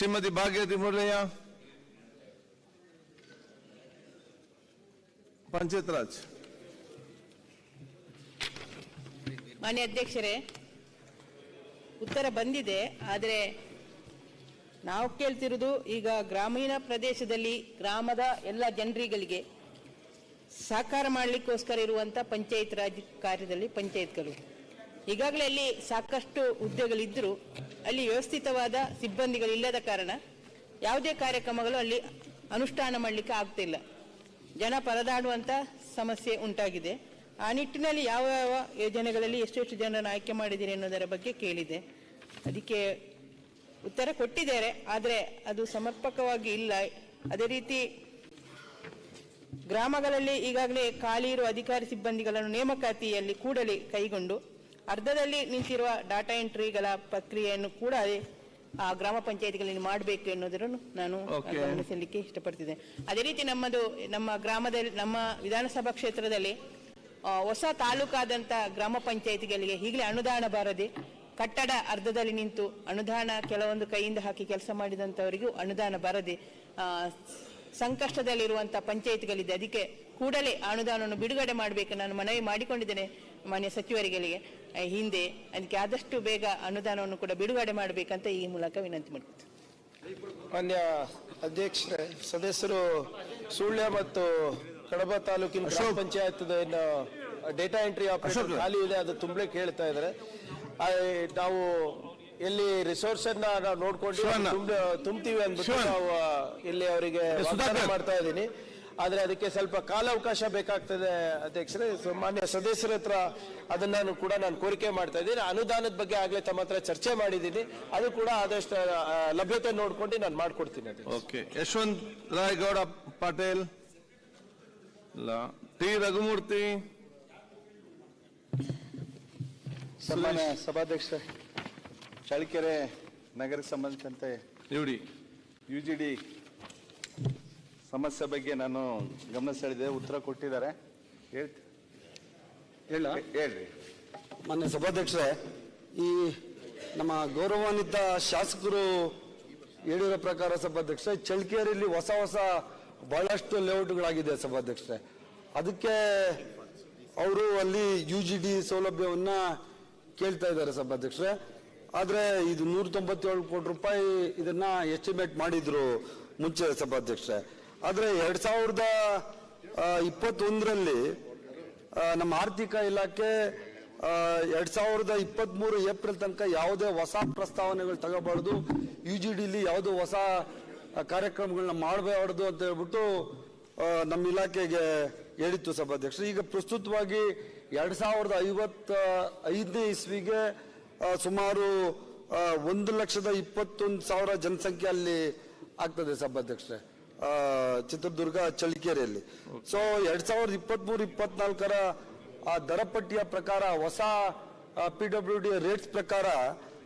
ಶ್ರೀಮತಿ ಭಾಗ್ಯತಿ ಮುರಳಯ್ಯ. ಪಂಚಾಯತ್ ರಾಜ್ ಮಾನ್ಯ ಅಧ್ಯಕ್ಷರೇ, ಉತ್ತರ ಬಂದಿದೆ, ಆದರೆ ನಾವು ಕೇಳ್ತಿರೋದು ಈಗ ಗ್ರಾಮೀಣ ಪ್ರದೇಶದಲ್ಲಿ ಗ್ರಾಮದ ಎಲ್ಲ ಜನರಿಗಳಿಗೆ ಸಹಕಾರ ಮಾಡಲಿಕ್ಕೋಸ್ಕರ ಇರುವಂಥ ಪಂಚಾಯತ್ ರಾಜ್ ಕಾರ್ಯದಲ್ಲಿ ಪಂಚಾಯತ್ಗಳು. ಈಗಾಗಲೇ ಅಲ್ಲಿ ಸಾಕಷ್ಟು ಹುದ್ದೆಗಳಿದ್ದರೂ ಅಲ್ಲಿ ವ್ಯವಸ್ಥಿತವಾದ ಸಿಬ್ಬಂದಿಗಳಿಲ್ಲದ ಕಾರಣ ಯಾವುದೇ ಕಾರ್ಯಕ್ರಮಗಳು ಅಲ್ಲಿ ಅನುಷ್ಠಾನ ಮಾಡಲಿಕ್ಕೆ ಆಗ್ತಿಲ್ಲ ಜನ ಪರದಾಡುವಂಥ ಸಮಸ್ಯೆ ಉಂಟಾಗಿದೆ. ಆ ನಿಟ್ಟಿನಲ್ಲಿ ಯಾವ ಯಾವ ಯೋಜನೆಗಳಲ್ಲಿ ಎಷ್ಟೆಷ್ಟು ಜನರನ್ನು ಆಯ್ಕೆ ಮಾಡಿದ್ದೀರಿ ಅನ್ನೋದರ ಬಗ್ಗೆ ಕೇಳಿದೆ. ಅದಕ್ಕೆ ಉತ್ತರ ಕೊಟ್ಟಿದ್ದಾರೆ. ಆದರೆ ಅದು ಸಮರ್ಪಕವಾಗಿ ಇಲ್ಲ. ಅದೇ ರೀತಿ ಗ್ರಾಮಗಳಲ್ಲಿ ಈಗಾಗಲೇ ಖಾಲಿ ಇರುವ ಅಧಿಕಾರಿ ಸಿಬ್ಬಂದಿಗಳನ್ನು ನೇಮಕಾತಿಯಲ್ಲಿ ಕೂಡಲೇ ಕೈಗೊಂಡು ಅರ್ಧದಲ್ಲಿ ನಿಂತಿರುವ ಡಾಟಾ ಎಂಟ್ರಿಗಳ ಪ್ರಕ್ರಿಯೆಯನ್ನು ಕೂಡ ಆ ಗ್ರಾಮ ಪಂಚಾಯತ್ಗಳಲ್ಲಿ ಮಾಡಬೇಕು ಎನ್ನುವುದನ್ನು ನಾನು. ಗಮನಿಸಲಿಕ್ಕೆ ಇಷ್ಟಪಡ್ತಿದ್ದೆ ಅದೇ ರೀತಿ ನಮ್ಮದು ನಮ್ಮ ಗ್ರಾಮದಲ್ಲಿ ನಮ್ಮ ವಿಧಾನಸಭಾ ಕ್ಷೇತ್ರದಲ್ಲಿ ಹೊಸ ತಾಲೂಕಾದಂತಹ ಗ್ರಾಮ ಪಂಚಾಯತ್ಗಳಿಗೆ ಈಗಲೇ ಅನುದಾನ ಬಾರದೆ ಕಟ್ಟಡ ಅರ್ಧದಲ್ಲಿ ನಿಂತು ಅನುದಾನ ಕೆಲವೊಂದು ಕೈಯಿಂದ ಹಾಕಿ ಕೆಲಸ ಮಾಡಿದಂಥವರಿಗೂ ಅನುದಾನ ಬರದೆ ಸಂಕಷ್ಟದಲ್ಲಿರುವಂತಹ ಸಂಕಷ್ಟದಲ್ಲಿರುವಂಥ ಪಂಚಾಯತ್ಗಳಿದೆ. ಅದಕ್ಕೆ ಕೂಡಲೇ ಅನುದಾನವನ್ನು ಬಿಡುಗಡೆ ಮಾಡಬೇಕು ನಾನು ಮನವಿ ಮಾಡಿಕೊಂಡಿದ್ದೇನೆ. ಮಾನ್ಯ ಸಚಿವರಿಗೆ ಹಿಂದೆ ಅದಕ್ಕೆ ಆದಷ್ಟು ಬೇಗ ಅನುದಾನವನ್ನು ಕೂಡ ಬಿಡುಗಡೆ ಮಾಡಬೇಕಂತ ಈ ಮೂಲಕ ವಿನಂತಿ ಮಾಡ್ತೀನಿ ಮಾನ್ಯ ಅಧ್ಯಕ್ಷರೇ ಸದಸ್ಯರು ಸುಳ್ಯ ಮತ್ತು ಕಡಬ ತಾಲೂಕಿನ ಗ್ರಾಮ. ಪಂಚಾಯತ್ ಡೇಟಾ ಎಂಟ್ರಿ ಆಪರೇಟರ್ ಖಾಲಿ ಇದೆ ಅದು ತುಂಬಲಿಕ್ಕೆ ಹೇಳ್ತಾ ಇದ್ದಾರೆ. ಆ, ನಾವು ಎಲ್ಲಿ ರಿಸೋರ್ಸ್ ಅನ್ನ ನಾವು ನೋಡ್ಕೊಂಡು ತುಂಬ್ತೀವಿ ಅಂದ್ಬಿಟ್ಟು ನಾವು ಇಲ್ಲಿ ಅವರಿಗೆ ಮಾಡ್ತಾ ಇದ್ದೀನಿ. ಆದ್ರೆ ಅದಕ್ಕೆ ಸ್ವಲ್ಪ ಕಾಲಾವಕಾಶ ಬೇಕಾಗ್ತದೆ ಅಧ್ಯಕ್ಷರೇ. ಸೊ ಮಾನ್ಯ ಸದಸ್ಯರ ಹತ್ರ ಅದನ್ನು ಕೂಡ ನಾನು ಕೋರಿಕೆ ಮಾಡ್ತಾ ಇದ್ದೀನಿ. ಅನುದಾನದ ಬಗ್ಗೆ ಆಗಲೇ ತಮ್ಮ ಹತ್ರ ಚರ್ಚೆ ಮಾಡಿದ್ದೀನಿ. ಅದು ಕೂಡ ಆದಷ್ಟು ಲಭ್ಯತೆ ನೋಡ್ಕೊಂಡು ನಾನು ಮಾಡಿಕೊಡ್ತೀನಿ ಓಕೆ. ಯಶವಂತ್ ರಾಯ್ ಗೌಡ ಪಾಟೇಲ್ ಟಿ. ರಘುಮೂರ್ತಿ. ಸನ್ಮಾನ್ಯ ಸಭಾಧ್ಯಕ್ಷ ಚಳ್ಳಕೆರೆ ನಗರಕ್ಕೆ ಸಂಬಂಧಿಸಿದಂತೆ ಇವ್ಡಿ ಯು ಜಿ ಡಿ ಸಮಸ್ಯೆ ಬಗ್ಗೆ ನಾನು ಗಮನ ಸೆಳೆದೆ ಉತ್ತರ ಕೊಟ್ಟಿದ್ದಾರೆ. ಹೇಳ್ತಿ ಹೇಳ. ಹೇಳ್ರಿ. ಮಾನ್ಯ ಸಭಾಧ್ಯಕ್ಷರೇ ಈ ನಮ್ಮ ಗೌರವಾನ್ವಿತ ಶಾಸಕರು ಹೇಳಿರೋ ಪ್ರಕಾರ ಸಭಾಧ್ಯಕ್ಷ ಚಳ್ಕೇರಿಯಲ್ಲಿ ಹೊಸ ಹೊಸ ಬಹಳಷ್ಟು ಲೇಔಟ್ಗಳಾಗಿದೆ ಸಭಾಧ್ಯಕ್ಷರೇ. ಅದಕ್ಕೆ ಅವರು ಅಲ್ಲಿ ಯು ಜಿ ಡಿ ಸೌಲಭ್ಯವನ್ನ ಕೇಳ್ತಾ ಇದ್ದಾರೆ ಸಭಾಧ್ಯಕ್ಷರೇ. ಆದ್ರೆ ಇದು ನೂರ ತೊಂಬತ್ತೇಳು ಕೋಟಿ ರೂಪಾಯಿ ಇದನ್ನ ಎಸ್ಟಿಮೇಟ್ ಮಾಡಿದ್ರು ಮುಂಚೆ ಸಭಾಧ್ಯಕ್ಷರೇ. ಆದ್ರೆ ಎರಡು ಸಾವಿರದ ಇಪ್ಪತ್ತೊಂದರಲ್ಲಿ ನಮ್ಮ ಆರ್ಥಿಕ ಇಲಾಖೆ ಎರಡು ಸಾವಿರದ ಇಪ್ಪತ್ತ್ಮೂರು ಏಪ್ರಿಲ್ ತನಕ ಯಾವುದೇ ಹೊಸ ಪ್ರಸ್ತಾವನೆಗಳು ತಗೋಬಾರ್ದು. ಯು ಜಿ ಡಿಲಿ ಯಾವುದೋ ಹೊಸ ಕಾರ್ಯಕ್ರಮಗಳನ್ನ ಮಾಡಬಾರ್ದು ಅಂತ ಹೇಳ್ಬಿಟ್ಟು ನಮ್ಮ ಇಲಾಖೆಗೆ ಹೇಳಿತ್ತು ಸಭಾಧ್ಯಕ್ಷರು. ಈಗ ಪ್ರಸ್ತುತವಾಗಿ ಎರಡು ಸಾವಿರದ ಐವತ್ತ, ಐದನೇ ಇಸ್ವಿಗೆ ಸುಮಾರು ಒಂದು ಲಕ್ಷದ ಇಪ್ಪತ್ತೊಂದು ಸಾವಿರ ಜನಸಂಖ್ಯೆ ಅಲ್ಲಿ ಆಗ್ತದೆ ಸಭಾಧ್ಯಕ್ಷರೇ. ಚಿತ್ರದುರ್ಗ ಚಳ್ಳಕೆರೆಯಲ್ಲಿ. ಸೊ ಎರಡ್ ಸಾವಿರದ ಇಪ್ಪತ್ತ್ ಮೂರು ಇಪ್ಪತ್ನಾಲ್ಕರ ಆ ದರ ಪಟ್ಟಿಯ ಪ್ರಕಾರ, ಹೊಸ ಪಿ ಡಬ್ಲ್ಯೂ ಡಿ ರೇಟ್ಸ್ ಪ್ರಕಾರ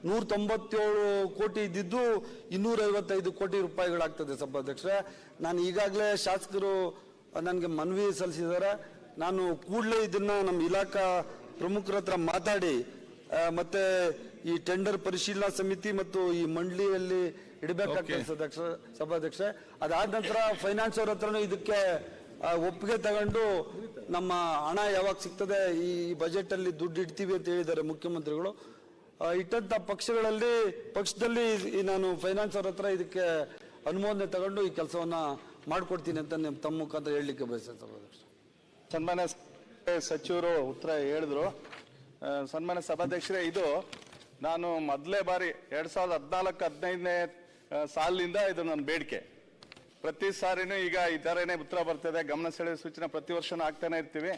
ನೂರ ತೊಂಬತ್ತೇಳು ಕೋಟಿ ಇದ್ದಿದ್ದು ಇನ್ನೂರ ಐವತ್ತೈದು ಕೋಟಿ ರೂಪಾಯಿಗಳಾಗ್ತದೆ ಸಭಾಧ್ಯಕ್ಷರೇ. ನಾನು ಈಗಾಗಲೇ ಶಾಸಕರು, ನನಗೆ ಮನವಿ ಸಲ್ಲಿಸಿದ್ದಾರೆ. ನಾನು ಕೂಡಲೇ ಇದನ್ನ ನಮ್ಮ ಇಲಾಖಾ ಪ್ರಮುಖರ ಹತ್ರ ಮಾತಾಡಿ ಮತ್ತೆ ಈ ಟೆಂಡರ್ ಪರಿಶೀಲನಾ ಸಮಿತಿ ಮತ್ತು ಈ ಮಂಡಳಿಯಲ್ಲಿ ಇಡಬೇಕಾಗ್ತದೆ ಅಧ್ಯಕ್ಷ ಸಭಾಧ್ಯಕ್ಷ ಅದಾದ ನಂತರ ಫೈನಾನ್ಸ್ ಅವ್ರ ಹತ್ರನೂ ಇದಕ್ಕೆ ಒಪ್ಪಿಗೆ ತಗೊಂಡು ನಮ್ಮ ಹಣ ಯಾವಾಗ ಸಿಗ್ತದೆ ಈ ಬಜೆಟ್ ಅಲ್ಲಿ ದುಡ್ಡು ಇಡ್ತೀವಿ ಅಂತ ಹೇಳಿದ್ದಾರೆ ಮುಖ್ಯಮಂತ್ರಿಗಳು. ಇಟ್ಟಂತ ಪಕ್ಷಗಳಲ್ಲಿ ಪಕ್ಷದಲ್ಲಿ ಈ ನಾನು ಫೈನಾನ್ಸ್ ಅವ್ರ ಹತ್ರ ಇದಕ್ಕೆ ಅನುಮೋದನೆ ತಗೊಂಡು ಈ ಕೆಲಸವನ್ನ ಮಾಡ್ಕೊಡ್ತೀನಿ ಅಂತ ನಿಮ್ಮ ತಮ್ಮ ಮುಖಾಂತರ ಹೇಳಲಿಕ್ಕೆ ಬಯಸ್ತೇನೆ ಸಭಾಧ್ಯಕ್ಷ ಸನ್ಮಾನ್ಯ ಸಚಿವರು ಉತ್ತರ ಹೇಳಿದ್ರು. ಸನ್ಮಾನ್ಯ ಸಭಾಧ್ಯಕ್ಷರೇ ಇದು ನಾನು ಮೊದಲೇ ಬಾರಿ ಎರಡ್ ಸಾವಿರದ ಹದಿನಾಲ್ಕು ಹದಿನೈದನೇ ಸಾಲಿನಿಂದ ಇದು ನನ್ನ ಬೇಡಿಕೆ. ಪ್ರತಿ ಸಾರಿನೂ ಈಗ ಈ ಥರನೇ ಉತ್ತರ ಬರ್ತದೆ. ಗಮನ ಸೆಳೆಯುವ ಸೂಚನೆ ಪ್ರತಿ ವರ್ಷನೂ ಆಗ್ತಾನೆ ಇರ್ತೀವಿ.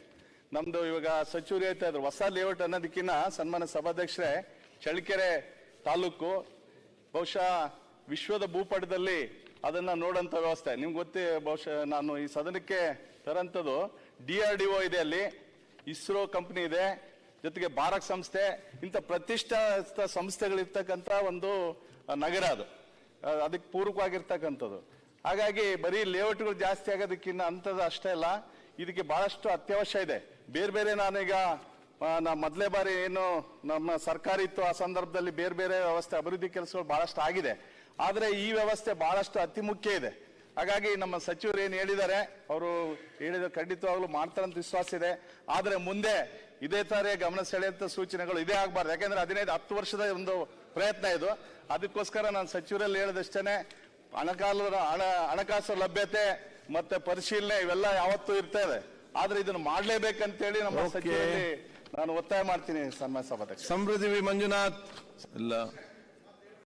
ನಮ್ಮದು ಇವಾಗ ಸಚಿವರು ಹೇಳ್ತಾ ಇದ್ರು ಹೊಸ ಲೇಔಟ್ ಅನ್ನೋದಕ್ಕಿಂತ ಸನ್ಮಾನ ಸಭಾಧ್ಯಕ್ಷರೇ ಚಳ್ಳಕೆರೆ ತಾಲೂಕು, ಬಹುಶಃ ವಿಶ್ವದ ಭೂಪಟದಲ್ಲಿ ಅದನ್ನು ನೋಡೋಂಥ ವ್ಯವಸ್ಥೆ. ನಿಮ್ಗೆ ಗೊತ್ತೇ, ಬಹುಶಃ ನಾನು ಈ ಸದನಕ್ಕೆ ತರೋಂಥದ್ದು ಡಿ ಆರ್ ಡಿ ಒ ಇದೆ ಅಲ್ಲಿ, ಇಸ್ರೋ ಕಂಪ್ನಿ ಇದೆ, ಜೊತೆಗೆ ಭಾರತ್ ಸಂಸ್ಥೆ, ಇಂಥ ಪ್ರತಿಷ್ಠಿತ ಸಂಸ್ಥೆಗಳಿರ್ತಕ್ಕಂಥ ಒಂದು ನಗರ ಅದು. ಅದಕ್ಕೆ ಪೂರಕವಾಗಿರ್ತಕ್ಕಂಥದ್ದು. ಹಾಗಾಗಿ ಬರೀ ಲೇಔಟ್ಗಳು ಜಾಸ್ತಿ ಆಗೋದಕ್ಕಿಂತ ಅಂಥದ್ದು ಅಷ್ಟೇ ಅಲ್ಲ, ಇದಕ್ಕೆ ಭಾಳಷ್ಟು ಅತ್ಯವಶ್ಯ ಇದೆ. ಬೇರೆ ಬೇರೆ ನಾನೀಗ ನಮ್ಮ ಮೊದಲೇ ಬಾರಿ ಏನು ನಮ್ಮ ಸರ್ಕಾರ ಇತ್ತು, ಆ ಸಂದರ್ಭದಲ್ಲಿ ಬೇರೆ ಬೇರೆ ವ್ಯವಸ್ಥೆ, ಅಭಿವೃದ್ಧಿ ಕೆಲಸಗಳು ಭಾಳಷ್ಟು ಆಗಿದೆ. ಆದರೆ ಈ ವ್ಯವಸ್ಥೆ ಭಾಳಷ್ಟು ಅತಿ ಮುಖ್ಯ ಇದೆ. ಹಾಗಾಗಿ ನಮ್ಮ ಸಚಿವರು ಏನು ಹೇಳಿದ್ದಾರೆ, ಅವರು ಹೇಳಿದ ಖಂಡಿತವಾಗ್ಲೂ ಮಾಡ್ತಾರಂತ ವಿಶ್ವಾಸ ಇದೆ. ಆದರೆ ಮುಂದೆ ಇದೇ ಥರ ಗಮನ ಸೆಳೆಯುವಂಥ ಸೂಚನೆಗಳು ಇದೇ ಆಗಬಾರ್ದು. ಯಾಕಂದ್ರೆ ಹದಿನೈದು, ಹತ್ತು ವರ್ಷದ ಒಂದು ಪ್ರಯತ್ನ ಇದು. ಅದಕ್ಕೋಸ್ಕರ ನಾನು ಸಚಿವರಲ್ಲಿ ಹೇಳಿದಷ್ಟೇ ಹಣಕಾಲು ಹಣ ಹಣಕಾಸು ಲಭ್ಯತೆ ಮತ್ತೆ ಪರಿಶೀಲನೆ ಇವೆಲ್ಲ ಯಾವತ್ತೂ ಇದೆ. ಆದ್ರೆ ಇದನ್ನು ಮಾಡ್ಲೇಬೇಕಂತೇಳಿ ನಮ್ಮ. ಸಚಿವರಲ್ಲಿ ನಾನು ಒತ್ತಾಯ ಮಾಡ್ತೀನಿ ಸಮಸ್ಯೆ ಸಭಾಧ್ಯಕ್ಷ ಸಮೃದ್ಧಿ ವಿ ಮಂಜುನಾಥ್. ಇಲ್ಲ.